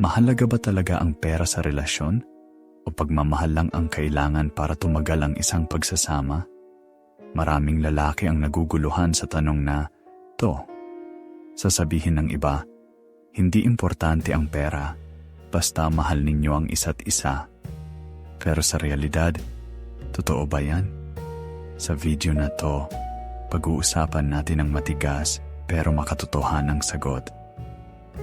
Mahalaga ba talaga ang pera sa relasyon? O pagmamahal lang ang kailangan para tumagal ang isang pagsasama? Maraming lalaki ang naguguluhan sa tanong na, to. Sasabihin ng iba, hindi importante ang pera, basta mahal ninyo ang isa't isa. Pero sa realidad, totoo ba yan? Sa video na to, pag-uusapan natin ang matigas pero makatotohanang sagot.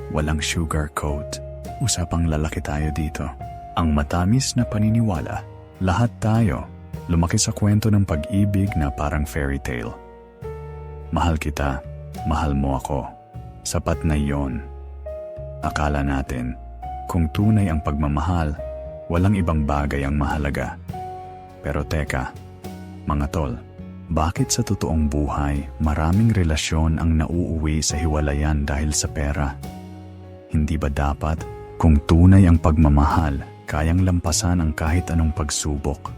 Walang sugarcoat. Usapang lalaki tayo dito. Ang matamis na paniniwala. Lahat tayo. Lumaki sa kwento ng pag-ibig na parang fairy tale. Mahal kita. Mahal mo ako. Sapat na yon. Akala natin, kung tunay ang pagmamahal, walang ibang bagay ang mahalaga. Pero teka, mga tol, bakit sa totoong buhay maraming relasyon ang nauuwi sa hiwalayan dahil sa pera? Hindi ba dapat kung tunay ang pagmamahal, kayang lampasan ang kahit anong pagsubok?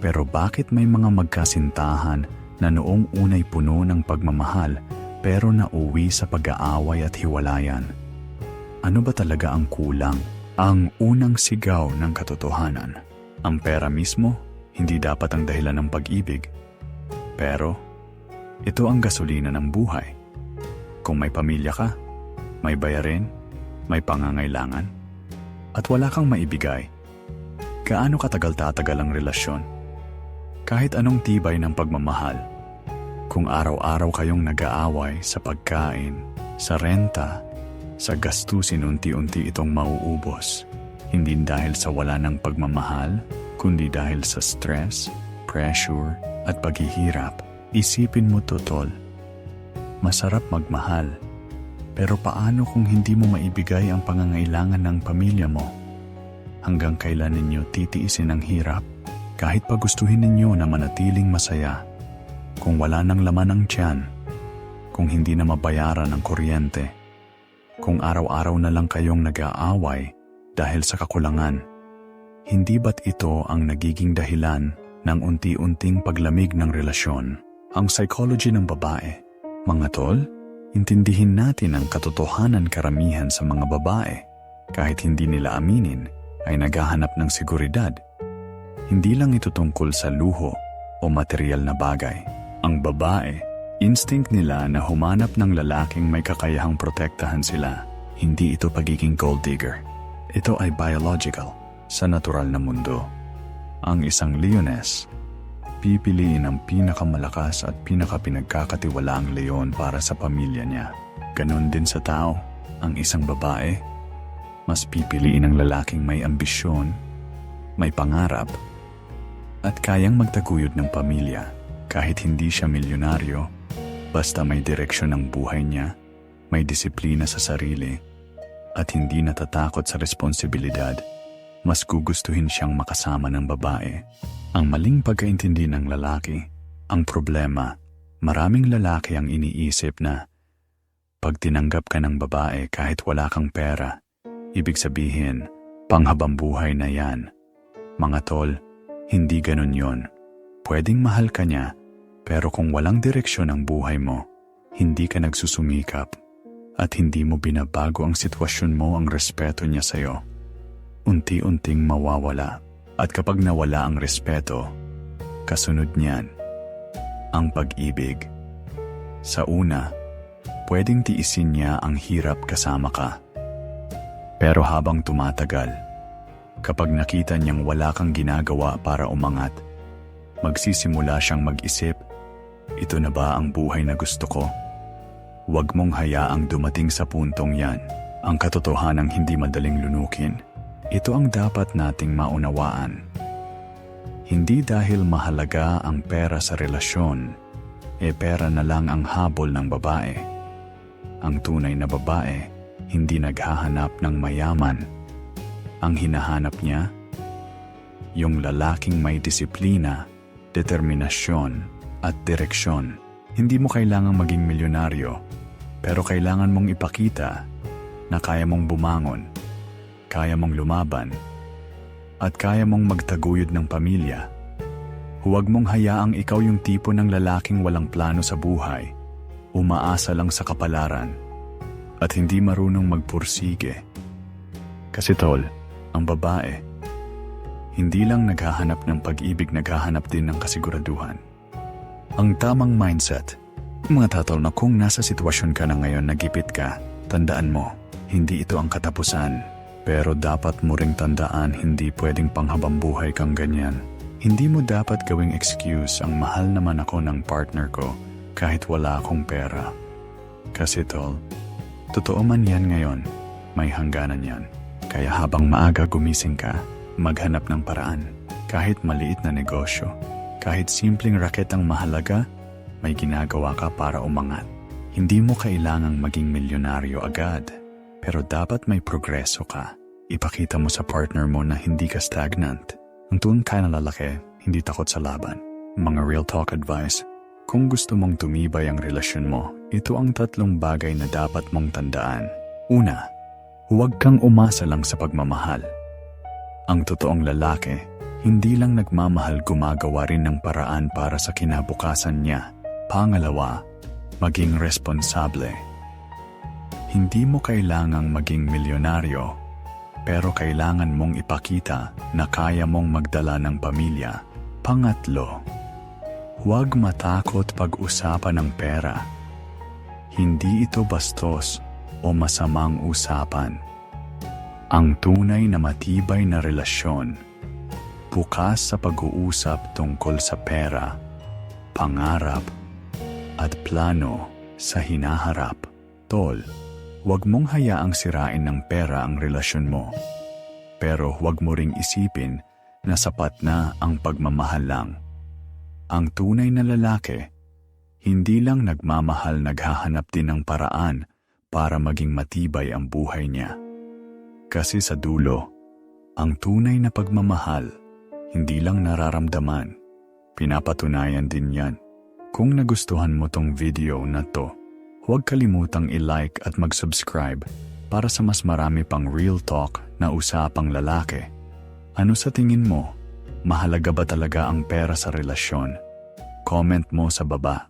Pero bakit may mga magkasintahan na noong unay puno ng pagmamahal pero nauwi sa pag-aaway at hiwalayan? Ano ba talaga ang kulang? Ang unang sigaw ng katotohanan. Ang pera mismo, hindi dapat ang dahilan ng pag-ibig. Pero, ito ang gasolina ng buhay. Kung may pamilya ka, may bayarin, may pangangailangan, at wala kang maibigay, gaano katagal tatagal ang relasyon? Kahit anong tibay ng pagmamahal, kung araw-araw kayong nag-aaway sa pagkain, sa renta, sa gastusin unti-unti itong mauubos. Hindi dahil sa wala ng pagmamahal, kundi dahil sa stress, pressure, at paghihirap. Isipin mo to, tol. Masarap magmahal. Pero paano kung hindi mo maibigay ang pangangailangan ng pamilya mo? Hanggang kailan ninyo titiisin ang hirap? Kahit pagustuhin ninyo na manatiling masaya. Kung wala ng laman ng tiyan, kung hindi na mabayaran ang kuryente, kung araw-araw na lang kayong nag-aaway dahil sa kakulangan, hindi ba't ito ang nagiging dahilan ng unti-unting paglamig ng relasyon? Ang psychology ng babae. Mga tol, intindihin natin ang katotohanan karamihan sa mga babae. Kahit hindi nila aminin, ay naghahanap ng seguridad. Hindi lang ito tungkol sa luho o material na bagay. Ang babae, instinct nila na humanap ng lalaking may kakayahang protektahan sila. Hindi ito pagiging gold digger. Ito ay biological, sa natural na mundo. Ang isang leoness, pipiliin ang pinakamalakas at pinakapinagkakatiwalaang leon para sa pamilya niya. Ganon din sa tao, ang isang babae, mas pipiliin ang lalaking may ambisyon, may pangarap, at kayang magtaguyod ng pamilya. Kahit hindi siya milyonaryo, basta may direksyon ng buhay niya, may disiplina sa sarili, at hindi natatakot sa responsibilidad, mas gugustuhin siyang makasama ng babae. Ang maling pagkaintindi ng lalaki, ang problema, maraming lalaki ang iniisip na pag tinanggap ka ng babae kahit wala kang pera, ibig sabihin, panghabang buhay na yan. Mga tol, hindi ganun yon. Pwedeng mahal ka niya, pero kung walang direksyon ang buhay mo, hindi ka nagsusumikap at hindi mo binabago ang sitwasyon mo ang respeto niya sa'yo. Unti-unting mawawala at kapag nawala ang respeto, kasunod niyan, ang pag-ibig. Sa una, pwedeng tiisin niya ang hirap kasama ka. Pero habang tumatagal, kapag nakita niyang wala kang ginagawa para umangat, magsisimula siyang mag-isip, ito na ba ang buhay na gusto ko? Huwag mong hayaang dumating sa puntong yan, ang katotohanang hindi madaling lunukin. Ito ang dapat nating maunawaan. Hindi dahil mahalaga ang pera sa relasyon, e pera na lang ang habol ng babae. Ang tunay na babae, hindi naghahanap ng mayaman. Ang hinahanap niya, yung lalaking may disiplina, determinasyon, at direksyon. Hindi mo kailangang maging milyonaryo, pero kailangan mong ipakita na kaya mong bumangon, kaya mong lumaban, at kaya mong magtaguyod ng pamilya. Huwag mong hayaang ikaw yung tipo ng lalaking walang plano sa buhay, umaasa lang sa kapalaran, at hindi marunong magpursige. Kasi tol, ang babae, hindi lang naghahanap ng pag-ibig, naghahanap din ng kasiguraduhan. Ang tamang mindset, mga tatol na kung nasa sitwasyon ka na ngayon nagipit ka, tandaan mo, hindi ito ang katapusan. Pero dapat mo ring tandaan hindi pwedeng panghabang buhay kang ganyan. Hindi mo dapat gawing excuse ang mahal naman ako ng partner ko kahit wala akong pera. Kasi tol, totoo man yan ngayon, may hangganan yan. Kaya habang maaga gumising ka, maghanap ng paraan. Kahit maliit na negosyo, kahit simpleng raket ang mahalaga, may ginagawa ka para umangat. Hindi mo kailangang maging milyonaryo agad, pero dapat may progreso ka. Ipakita mo sa partner mo na hindi ka stagnant. Ang tuon ka na lalaki, hindi takot sa laban. Mga real talk advice, kung gusto mong tumibay ang relasyon mo, ito ang tatlong bagay na dapat mong tandaan. Una, huwag kang umasa lang sa pagmamahal. Ang totoong lalaki, hindi lang nagmamahal gumagawa rin ng paraan para sa kinabukasan niya. Pangalawa, maging responsable. Hindi mo kailangang maging milyonaryo, pero kailangan mong ipakita na kaya mong magdala ng pamilya. Pangatlo, huwag matakot pag-usapan ng pera. Hindi ito bastos o masamang usapan. Ang tunay na matibay na relasyon, bukas sa pag-uusap tungkol sa pera, pangarap, at plano sa hinaharap. Tol, huwag mong hayaang sirain ng pera ang relasyon mo. Pero huwag mo ring isipin na sapat na ang pagmamahal lang. Ang tunay na lalaki, hindi lang nagmamahal naghahanap din ng paraan para maging matibay ang buhay niya. Kasi sa dulo, ang tunay na pagmamahal, hindi lang nararamdaman, pinapatunayan din yan. Kung nagustuhan mo tong video na to, huwag kalimutang i-like at mag-subscribe para sa mas marami pang real talk na usapang lalaki. Ano sa tingin mo? Mahalaga ba talaga ang pera sa relasyon? Comment mo sa baba.